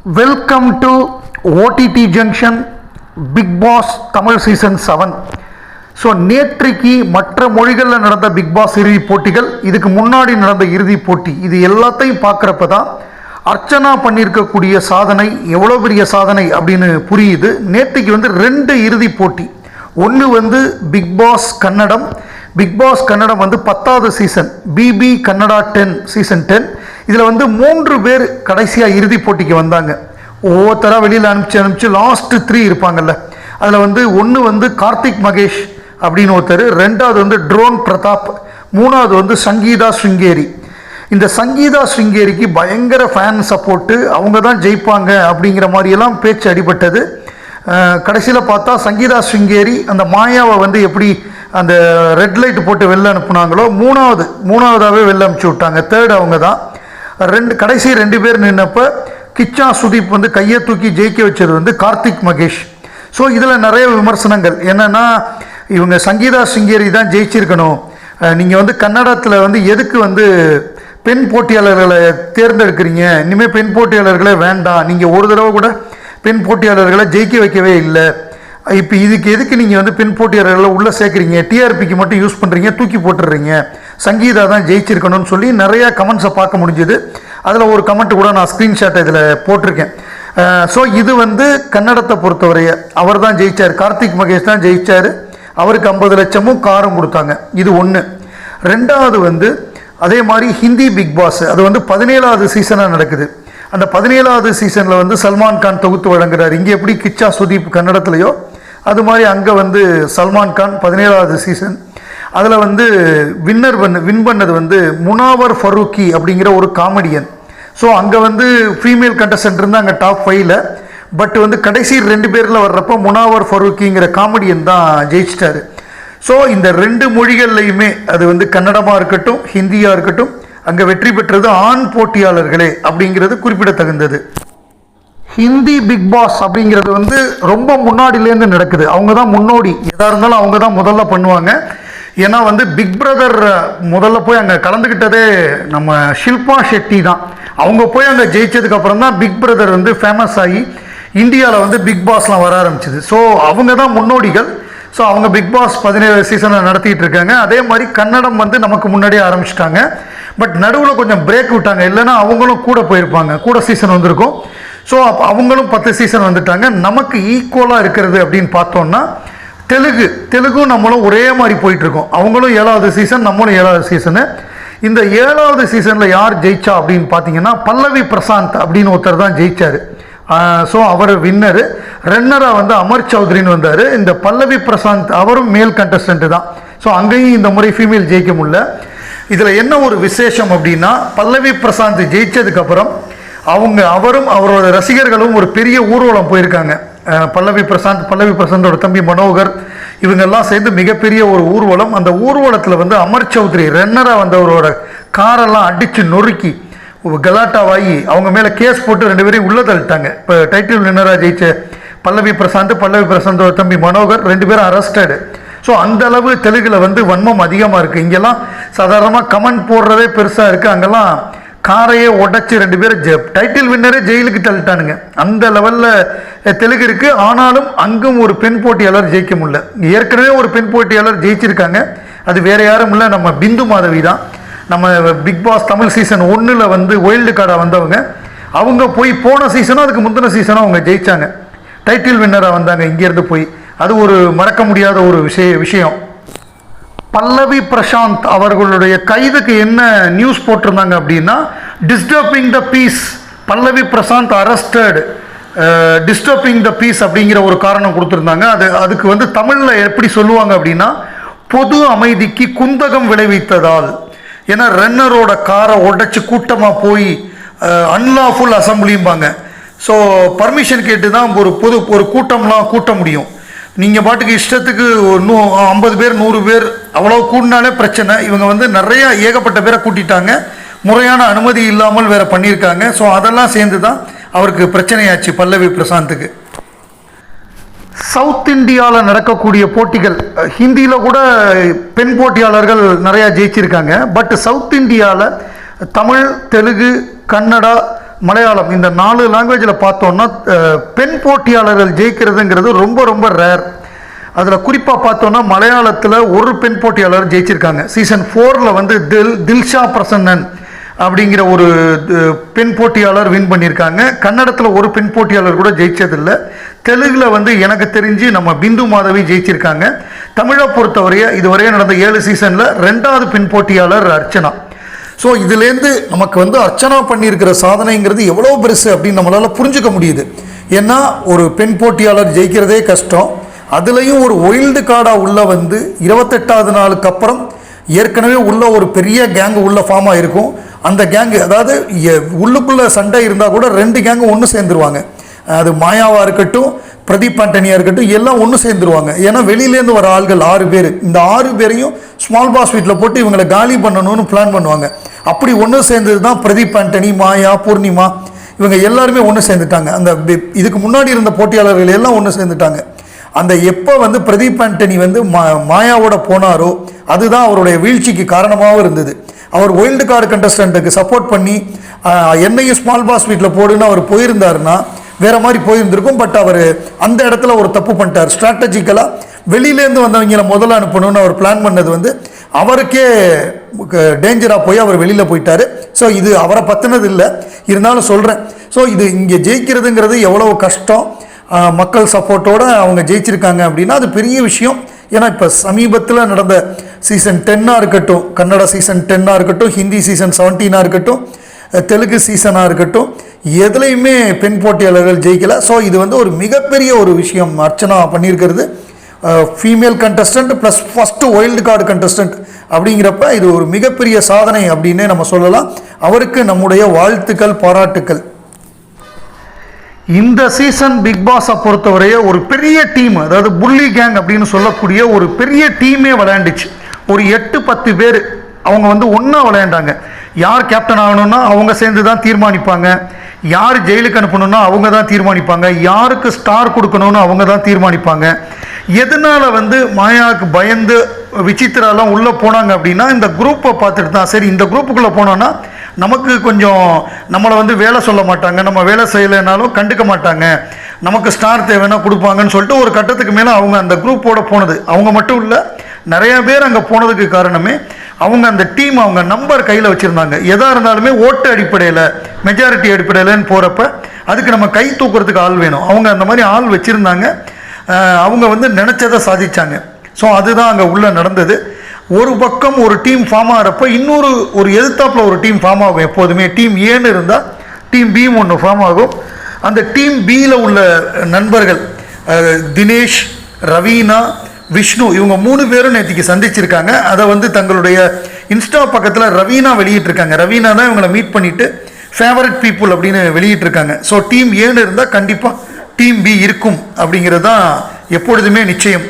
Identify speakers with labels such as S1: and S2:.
S1: Welcome to OTT junction Bigg Boss Tamil season seven so நேற்றைக்கு மற்ற மொழிகளில் நடந்த பிக் பாஸ் இறுதிப் போட்டிகள் இதுக்கு முன்னாடி நடந்த இறுதிப் போட்டி இது எல்லாத்தையும் பார்க்குறப்ப தான் அர்ச்சனா பண்ணியிருக்கக்கூடிய சாதனை எவ்வளோ பெரிய சாதனை அப்படின்னு புரியுது. நேற்றைக்கு வந்து ரெண்டு இறுதிப் போட்டி. ஒன்று வந்து Bigg Boss Kannada. Bigg Boss Kannada வந்து பத்தாவது season BB Kannada ten season ten இதில் வந்து மூன்று பேர் கடைசியாக இறுதிப் போட்டிக்கு வந்தாங்க. ஒவ்வொருத்தராக வெளியில் அனுப்பிச்சு அனுப்பிச்சு லாஸ்ட்டு த்ரீ இருப்பாங்கல்ல. அதில் வந்து ஒன்று வந்து கார்த்திக் மகேஷ் அப்படின்னு ஒருத்தர் ரெண்டாவது வந்து ட்ரோன் பிரதாப் மூணாவது வந்து சங்கீதா ஸ்ருங்கேரி இந்த சங்கீதா ஸ்ருங்கேரிக்கு பயங்கர ஃபேன் சப்போர்ட்டு அவங்க தான் ஜெயிப்பாங்க அப்படிங்கிற மாதிரியெல்லாம் பேச்சு அடிபட்டது. கடைசியில் பார்த்தா சங்கீதா ஸ்ருங்கேரி அந்த மாயாவை வந்து எப்படி அந்த ரெட் லைட் போட்டு வெளில அனுப்புனாங்களோ மூணாவது மூணாவதாகவே வெளில அனுப்பிச்சி விட்டாங்க. தேர்ட் அவங்க தான் ரெண்டு கடைசி ரெண்டு பேர் நின்னப்ப கிச்சா சுதீப் வந்து கையை தூக்கி ஜெயிக்க வச்சது வந்து கார்த்திக் மகேஷ். ஸோ இதில் நிறைய விமர்சனங்கள். என்னென்னா இவங்க சங்கீதா சிங்கேரி தான் ஜெயிச்சிருக்கணும். நீங்கள் வந்து கன்னடத்தில் வந்து எதுக்கு வந்து பெண் போட்டியாளர்களை தேர்ந்தெடுக்கிறீங்க? இனிமேல் பெண் போட்டியாளர்களே வேண்டாம். நீங்கள் ஒரு தடவை கூட பெண் போட்டியாளர்களை ஜெயிக்க வைக்கவே இல்லை. இப்போ இதுக்கு எதுக்கு நீங்கள் வந்து பெண் போட்டியாளர்களை உள்ளே சேர்க்குறீங்க? டிஆர்பிக்கு மட்டும் யூஸ் பண்ணுறீங்க தூக்கி போட்டுடுறீங்க சங்கீதா தான் ஜெயிச்சிருக்கணும்னு சொல்லி நிறையா கமெண்ட்ஸை பார்க்க முடிஞ்சுது. அதில் ஒரு கமெண்ட் கூட நான் ஸ்க்ரீன்ஷாட்டை இதில் போட்டிருக்கேன். ஸோ இது வந்து கன்னடத்தை பொறுத்தவரைய அவர் தான் ஜெயிச்சார். கார்த்திக் மகேஷ் தான் ஜெயித்தார் அவருக்கு ஐம்பது லட்சமும் காரும் கொடுத்தாங்க. இது ஒன்று ரெண்டாவது வந்து அதே மாதிரி ஹிந்தி பிக் பாஸ் அது வந்து பதினேழாவது சீசனாக நடக்குது. அந்த பதினேழாவது சீசனில் வந்து சல்மான் கான் தொகுத்து வழங்குறாரு. இங்கே எப்படி கிச்சா சுதீப் கன்னடத்துலையோ அது மாதிரி அங்கே வந்து சல்மான் கான் பதினேழாவது சீசன். அதில் வந்து வின்னர் பண்ண வின் பண்ணது வந்து முனாவர் ஃபரூக்கி அப்படிங்கிற ஒரு காமெடியன். ஸோ அங்கே வந்து ஃபீமேல் கண்டஸ்டன்ட் இருந்தால் அங்கே டாப் ஃபைவ்ல பட் வந்து கடைசி ரெண்டு பேரில் வர்றப்போ முனாவர் ஃபரூக்கிங்கிற காமெடியன் தான் ஜெயிச்சிட்டாரு. ஸோ இந்த ரெண்டு மொழிகள்லையுமே அது வந்து கன்னடமாக இருக்கட்டும் ஹிந்தியாக இருக்கட்டும் அங்கே வெற்றி பெற்றது ஆண் போட்டியாளர்களே அப்படிங்கிறது குறிப்பிடத்தகுந்தது. ஹிந்தி பிக் பாஸ் அப்படிங்கிறது வந்து ரொம்ப முன்னாடியிலேருந்து நடக்குது. அவங்க தான் முன்னோடி. எதாக இருந்தாலும் அவங்க தான் முதல்ல பண்ணுவாங்க. ஏன்னா வந்து பிக் பிரதர் முதல்ல போய் அங்கே கலந்துக்கிட்டதே நம்ம ஷில்பா ஷெட்டி தான். அவங்க போய் அங்கே ஜெயிச்சதுக்கப்புறம் தான் பிக் பிரதர் வந்து ஃபேமஸ் ஆகி இந்தியாவில் வந்து பிக் பாஸ்லாம் வர ஆரம்பிச்சிது. ஸோ அவங்க தான் முன்னோடிகள். ஸோ அவங்க பிக் பாஸ் பதினேழு சீசனை நடத்திட்டு இருக்காங்க. அதே மாதிரி கன்னடம் வந்து நமக்கு முன்னாடியே ஆரம்பிச்சிட்டாங்க. பட் நடுவில் கொஞ்சம் பிரேக் விட்டாங்க. இல்லைன்னா அவங்களும் கூட போயிருப்பாங்க. கூட சீசன் வந்திருக்கும். ஸோ அவங்களும் பத்து சீசன் வந்துட்டாங்க. நமக்கு ஈக்குவலாக இருக்கிறது அப்படின்னு பார்த்தோம்னா தெலுங்கு தெலுங்கும் நம்மளும் ஒரே மாதிரி போயிட்டுருக்கோம். அவங்களும் ஏழாவது சீசன் நம்மளும் ஏழாவது சீசனு இந்த ஏழாவது சீசனில் யார் ஜெயிச்சா அப்படின்னு பார்த்தீங்கன்னா பல்லவி பிரசாந்த் அப்படின்னு ஒருத்தர் தான் ஜெயிச்சார். ஸோ அவர் வின்னரு ரன்னராக வந்து அமர் சௌத்ரின்னு வந்தார். இந்த பல்லவி பிரசாந்த் அவரும் மேல் கண்டஸ்டன்ட்டு தான். ஸோ அங்கேயும் இந்த முறை ஃபீமேல் ஜெயிக்க முடியல. இதில் என்ன ஒரு விசேஷம் அப்படின்னா பல்லவி பிரசாந்த் ஜெயித்ததுக்கப்புறம் அவங்க அவரும் அவரோட ரசிகர்களும் ஒரு பெரிய ஊர்வலம் போயிருக்காங்க. பல்லவி பிரசாந்த் பல்லவி பிரசாந்தோட தம்பி மனோகர் இவங்கெல்லாம் சேர்ந்து மிகப்பெரிய ஒரு ஊர்வலம். அந்த ஊர்வலத்தில் வந்து அமர் சௌத்ரி ரன்னராக வந்தவரோட காரெல்லாம் அடித்து நொறுக்கி கலாட்டாவாகி அவங்க மேலே கேஸ் போட்டு ரெண்டு பேரையும் உள்ளே தள்ளிட்டாங்க. இப்போ டைட்டில் வின்னராக ஜெயிச்ச பல்லவி பிரசாந்த் பல்லவி பிரசாந்த் தம்பி மனோகர் ரெண்டு பேரும் அரெஸ்டடு ஸோ அந்த அளவு தெலுங்கில் வந்து வன்மம் அதிகமாக இருக்குது இங்கெல்லாம் சாதாரணமாக கமெண்ட் போடுறதே பெருசாக இருக்குது அங்கெல்லாம் காரையே உடச்சி ரெண்டு பேரும் ஜெ டைட்டில் வின்னரே ஜெயிலுக்கு தள்ளிட்டானுங்க. அந்த லெவலில் தெலுங்கு இருக்குது ஆனாலும் அங்கும் ஒரு பெண் போட்டியாளர் ஜெயிக்க முடியல. ஏற்கனவே ஒரு பெண் போட்டியாளர் ஜெயிச்சிருக்காங்க. அது வேறு யாரும் இல்லை. நம்ம பிந்து மாதவி தான். நம்ம பிக் பாஸ் தமிழ் சீசன் ஒன்றில் வந்து ஒயில்டு கார்டாக வந்தவங்க அவங்க போய் போன சீசனும் அதுக்கு முந்தின சீசனும் அவங்க ஜெயித்தாங்க டைட்டில் வின்னராக வந்தாங்க இங்கேருந்து போய். அது ஒரு மறக்க முடியாத ஒரு விஷய விஷயம். பல்லவி பிரசாந்த் அவர்களுடைய கைதுக்கு என்ன நியூஸ் போட்டிருந்தாங்க அப்படின்னா disturbing the peace Pallavi Prashanth arrested disturbing the peace அப்படிங்கிற ஒரு காரணம் கொடுத்துருந்தாங்க. அது அதுக்கு வந்து தமிழில் எப்படி சொல்லுவாங்க அப்படின்னா பொது அமைதிக்கு குந்தகம் விளைவித்ததால். ஏன்னா ரன்னரோட காரை உடைச்சி கூட்டமாக போய் அன்லாஃபுல் அசம்பிளிம்பாங்க ஸோ பர்மிஷன் கேட்டு தான் ஒரு பொது ஒரு கூட்டம்லாம் கூட்ட முடியும். நீங்கள் பாட்டுக்கு இஷ்டத்துக்கு நூ ஐம்பது பேர் நூறு பேர் அவ்வளோ கூடினாலே பிரச்சனை. இவங்க வந்து நிறையா ஏகப்பட்ட பேரை கூட்டிட்டாங்க. முறையான அனுமதி இல்லாமல் வேற பண்ணியிருக்காங்க. ஸோ அதெல்லாம் சேர்ந்து தான் அவருக்கு பிரச்சனையாச்சு பல்லவி பிரசாந்துக்கு சவுத் இந்தியாவில் நடக்கக்கூடிய போட்டிகள் ஹிந்தியில் கூட பெண் போட்டியாளர்கள் நிறையா ஜெயிச்சிருக்காங்க. பட் சவுத் இந்தியாவில் தமிழ் தெலுங்கு கன்னடா மலையாளம் இந்த நாலு லாங்குவேஜில் பார்த்தோன்னா பெண் போட்டியாளர்கள் ஜெயிக்கிறதுங்கிறது ரொம்ப ரொம்ப ரேர் அதில் குறிப்பாக பார்த்தோன்னா மலையாளத்தில் ஒரு பெண் போட்டியாளர் ஜெயிச்சிருக்காங்க. சீசன் ஃபோரில் வந்து தில் தில்ஷா பிரசன்னன். அப்படிங்கிற ஒரு பெண் போட்டியாளர் வின் பண்ணியிருக்காங்க. கன்னடத்தில் ஒரு பெண் போட்டியாளர் கூட ஜெயிச்சதில்லை. தெலுங்கில் வந்து எனக்கு தெரிஞ்சு நம்ம பிந்து மாதவி ஜெயிச்சிருக்காங்க. தமிழை பொறுத்தவரைய இதுவரையும் நடந்த ஏழு சீசனில் ரெண்டாவது பெண் போட்டியாளர் அர்ச்சனா. ஸோ இதுலேருந்து நமக்கு வந்து அர்ச்சனா பண்ணியிருக்கிற சாதனைங்கிறது எவ்வளோ பெருசு அப்படின்னு நம்மளால் புரிஞ்சுக்க முடியுது. ஏன்னா ஒரு பெண் போட்டியாளர் ஜெயிக்கிறதே கஷ்டம். அதுலேயும் ஒரு ஒயில்டு கார்டாக உள்ள வந்து இருபத்தெட்டாவது நாளுக்கு அப்புறம் ஏற்கனவே உள்ள ஒரு பெரிய கேங்கு உள்ள ஃபார்ம் ஆகிருக்கும் அந்த கேங்கு அதாவது எ- சண்டை இருந்தால் கூட ரெண்டு கேங்கு ஒன்று சேர்ந்துருவாங்க. அது மாயாவாக இருக்கட்டும் பிரதீப் ஆண்டனியாக இருக்கட்டும் எல்லாம் ஒன்று சேர்ந்துருவாங்க. ஏன்னா வெளியிலேருந்து வர ஆள்கள் ஆறு பேர். இந்த ஆறு பேரையும் ஸ்மால் பாஸ் வீட்டில் போட்டு இவங்களை காலி பண்ணணும்னு பிளான் பண்ணுவாங்க. அப்படி ஒன்று சேர்ந்தது தான் பிரதீப் ஆண்டனி மாயா பூர்ணிமா. இவங்க எல்லாருமே ஒன்று சேர்ந்துட்டாங்க. அந்த இதுக்கு முன்னாடி இருந்த போட்டியாளர்கள் எல்லாம் ஒன்று சேர்ந்துட்டாங்க. அந்த எப்போ வந்து பிரதீப் ஆண்டனி வந்து மா மாயாவோட போனாரோ அதுதான் அவருடைய வீழ்ச்சிக்கு காரணமாகவும் இருந்தது. அவர் ஒயில்டு கார்டு கண்டஸ்டண்ட்டுக்கு சப்போர்ட் பண்ணி என்னையும் ஸ்மால் பாஸ் வீட்டில் போடுன்னு அவர் போயிருந்தாருன்னா வேறு மாதிரி போயிருந்திருக்கும் பட் அவர் அந்த இடத்துல ஒரு தப்பு பண்ணிட்டார். ஸ்ட்ராட்டஜிக்கலாக வெளியிலேருந்து வந்தவங்களை முதல்ல அனுப்பணும்னு அவர் பிளான் பண்ணது வந்து அவருக்கே டேஞ்சராக போய் அவர் வெளியில் போயிட்டார். ஸோ இது அவரை பற்றினது இல்லை இருந்தாலும் சொல்கிறேன் ஸோ இது இங்கே ஜெயிக்கிறதுங்கிறது எவ்வளோ கஷ்டம் மக்கள் சப்போர்ட்டோட அவங்க ஜெயிச்சிருக்காங்க அப்படின்னா அது பெரிய விஷயம். ஏன்னா இப்போ சமீபத்தில் நடந்த சீசன் டென்னாக இருக்கட்டும் கன்னட சீசன் டென்னாக இருக்கட்டும் ஹிந்தி சீசன் செவன்டீனாக இருக்கட்டும் தெலுங்கு சீசனாக இருக்கட்டும் எதுலேயுமே பெண் போட்டியாளர்கள் ஜெயிக்கலை. ஸோ இது வந்து ஒரு மிகப்பெரிய ஒரு விஷயம் அர்ச்சனா பண்ணியிருக்கிறது. Female contestant plus first wild card contestant அப்படிங்கிறப்ப இது ஒரு மிகப்பெரிய சாதனை அப்படின்னே நம்ம சொல்லலாம். அவருக்கு நம்முடைய வாழ்த்துக்கள் பாராட்டுக்கள். இந்த சீசன் பிக் பாஸை பொறுத்தவரைய ஒரு பெரிய டீம் அதாவது புள்ளி கேங் அப்படின்னு சொல்லக்கூடிய ஒரு பெரிய டீமே விளையாண்டுச்சு. ஒரு எட்டு பத்து பேர். அவங்க வந்து ஒன்றா விளையாண்டாங்க. யார் கேப்டன் ஆகணும்னா அவங்க சேர்ந்து தான் தீர்மானிப்பாங்க. யார் ஜெயிலுக்கு அனுப்பணும்னா அவங்க தான் தீர்மானிப்பாங்க. யாருக்கு ஸ்டார் கொடுக்கணும்னு அவங்க தான் தீர்மானிப்பாங்க. எதனால வந்து மாயாவுக்கு பயந்து விசித்திராலாம் உள்ளே போனாங்க அப்படின்னா இந்த குரூப்பை பார்த்துட்டு தான். சரி இந்த குரூப்புக்குள்ளே போனோன்னா நமக்கு கொஞ்சம் நம்மளை வந்து வேலை சொல்ல மாட்டாங்க. நம்ம வேலை செய்யலைனாலும் கண்டுக்க மாட்டாங்க. நமக்கு ஸ்டார் தேவைன்னா கொடுப்பாங்கன்னு சொல்லிட்டு ஒரு கட்டத்துக்கு மேலே அவங்க அந்த குரூப்போட போனது. அவங்க மட்டும் இல்லை நிறைய பேர் அங்கே போனதுக்கு காரணமே அவங்க அந்த டீம் அவங்க நம்பர் கையில் வச்சுருந்தாங்க. எதாக இருந்தாலுமே ஓட்டு அடிப்படையில் மெஜாரிட்டி அடிப்படையிலன்னு போகிறப்ப அதுக்கு நம்ம கை தூக்குறதுக்கு ஆள் வேணும். அவங்க அந்த மாதிரி ஆள் வச்சுருந்தாங்க. அவங்க வந்து நினச்சதை சாதித்தாங்க ஸோ அதுதான் அங்கே உள்ளே நடந்தது. ஒரு பக்கம் ஒரு டீம் ஃபார்ம் ஆகிறப்ப இன்னொரு ஒரு எதிர்த்தாப்பில் ஒரு டீம் ஃபார்ம் ஆகும் எப்போதுமே. டீம் ஏன்னு இருந்தால் டீம் பி ஒன்று ஃபார்ம் ஆகும். அந்த டீம் பியில் உள்ள நண்பர்கள் தினேஷ் ரவீனா விஷ்ணு இவங்க மூணு பேரும் நேற்றுக்கு சந்திச்சிருக்காங்க. அதை வந்து தங்களுடைய இன்ஸ்டா பக்கத்தில் ரவீனா வெளியிட்டிருக்காங்க. ரவீனா தான் இவங்களை மீட் பண்ணிவிட்டு ஃபேவரட் பீப்புள் அப்படின்னு வெளியிட்டிருக்காங்க. ஸோ டீம் ஏன்னு இருந்தால் கண்டிப்பாக டீம் பி இருக்கும் அப்படிங்கிறது தான் எப்பொழுதுமே நிச்சயம்.